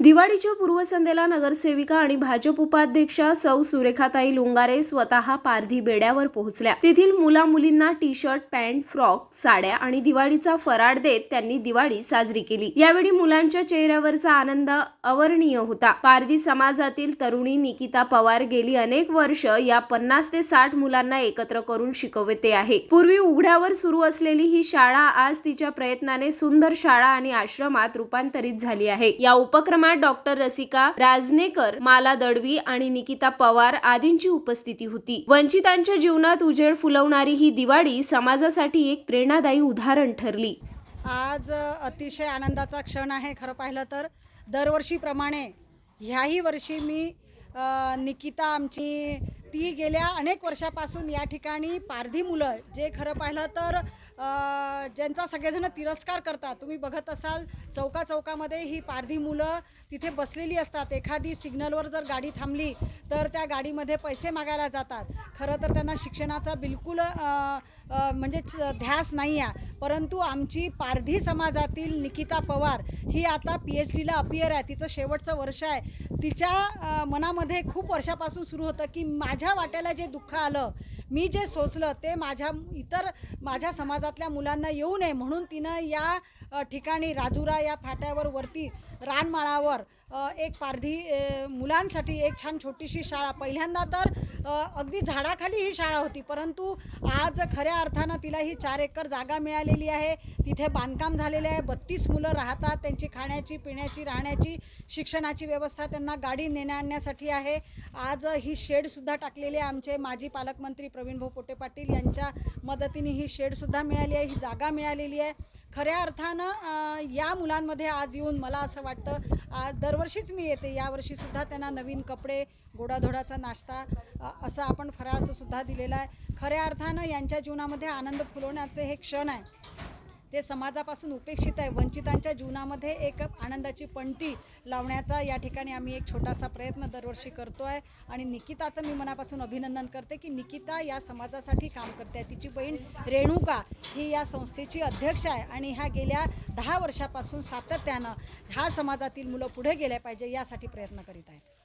दिवाळीच्या पूर्वसंध्येला नगरसेविका आणि भाजप उपाध्यक्षा सौ सुरेखाताई लुंगारे स्वतः पारधी बेड्यावर पोहोचल्या. तेथील मुला मुलींना टी शर्ट पॅन्ट फ्रॉक साड्या आणि दिवाळीचा फराळ देत त्यांनी दिवाळी साजरी केली. यावेळी मुलांच्या चेहऱ्यावरचा आनंद अवर्णीय होता. पारधी समाजातील तरुणी निकिता पवार गेली अनेक वर्ष या पन्नास ते साठ मुलांना एकत्र करून शिकवते आहे. पूर्वी उघड्यावर सुरू असलेली ही शाळा आज तिच्या प्रयत्नाने सुंदर शाळा आणि आश्रमात रूपांतरित झाली आहे. या उपक्रमा उपक्रमात डॉक्टर रसिका राजनेकर माला दडवी आणि निकिता पवार आदींची उपस्थिती होती. वंचितांच्या जीवनात उजेड फुलवणारी ही दिवाळी समाजासाठी एक प्रेरणादायी उदाहरण ठरली. आज अतिशय आनंदाचा क्षण आहे खरं पाहिलं तर. दरवर्षीप्रमाणे ह्याही वर्षी मी निकिता आमची ती गेल्या अनेक वर्षापासून या ठिकाणी पारधी मुलं जे खरं पाहिलं तर ज्यांचा सगळेजण तिरस्कार करतात. तुम्ही बघत असाल चौका चौकामध्ये ही पारधी मुलं तिथे बसलेली असतात. एखादी सिग्नलवर जर गाडी थांबली तर त्या गाडीमध्ये पैसे मागायला जातात. खरं तर त्यांना शिक्षणाचा बिलकुल म्हणजे च- ध्यास नाही आहे परंतु आमची पारधी समाजातील निकिता पवार ही आता पी एच डीला अपियर आहे. तिचं शेवटचं वर्ष आहे. तिच्या मनामध्ये खूप वर्षापासून सुरू होतं की माझ्या वाट्याला जे दुःख आलं मी जे सोसलं ते माझ्या इतर माझ्या समाजातल्या मुलांना येऊ नये म्हणून तिनं या ठिकाणी राजुरा या फाट्यावर वरती रानमाळावर एक पारधी मुलांसाठी एक छान छोटीशी शाळा. पहिल्यांदा तर अगदी झाडाखाली ही शाळा होती परंतु आज खऱ्या अर्थानं तिला ही चार एकर जागा मिळालेली आहे. तिथे बांधकाम झालेले आहे. बत्तीस मुलं राहतात त्यांची खाण्याची पिण्याची राहण्याची शिक्षणाची व्यवस्था त्यांना गाडी नेण्या आणण्यासाठी आहे. आज ही शेडसुद्धा टाकलेली आहे आमचे माजी पालकमंत्री प्रवीणभाऊ पोटे पाटील यांच्या मदतीने ही शेडसुद्धा मिळाली आहे. ही जागा मिळालेली आहे. खऱ्या अर्थानं या मुलांमध्ये आज येऊन मला असं वाटतं आज दरवर्षीच मी येते. यावर्षीसुद्धा त्यांना नवीन कपडे गोडाधोडाचा नाश्ता असं आपण फराळाचं सुद्धा दिलेलं आहे. खऱ्या अर्थानं यांच्या जीवनामध्ये आनंद फुलवण्याचे हे क्षण आहे. ते समाजापासून उपेक्षित आहे. वंचितांच्या जीवनामध्ये एक आनंदाची पणती लावण्याचा या ठिकाणी आम्ही एक छोटासा प्रयत्न दरवर्षी करतो आहे. आणि निकिताचं मी मनापासून अभिनंदन करते की निकिता या समाजासाठी काम करते. आहे तिची बहीण रेणुका ही या संस्थेची अध्यक्ष आहे आणि ह्या गेल्या दहा वर्षापासून सातत्यानं ह्या समाजातील मुलं पुढे गेले पाहिजे यासाठी प्रयत्न करीत आहेत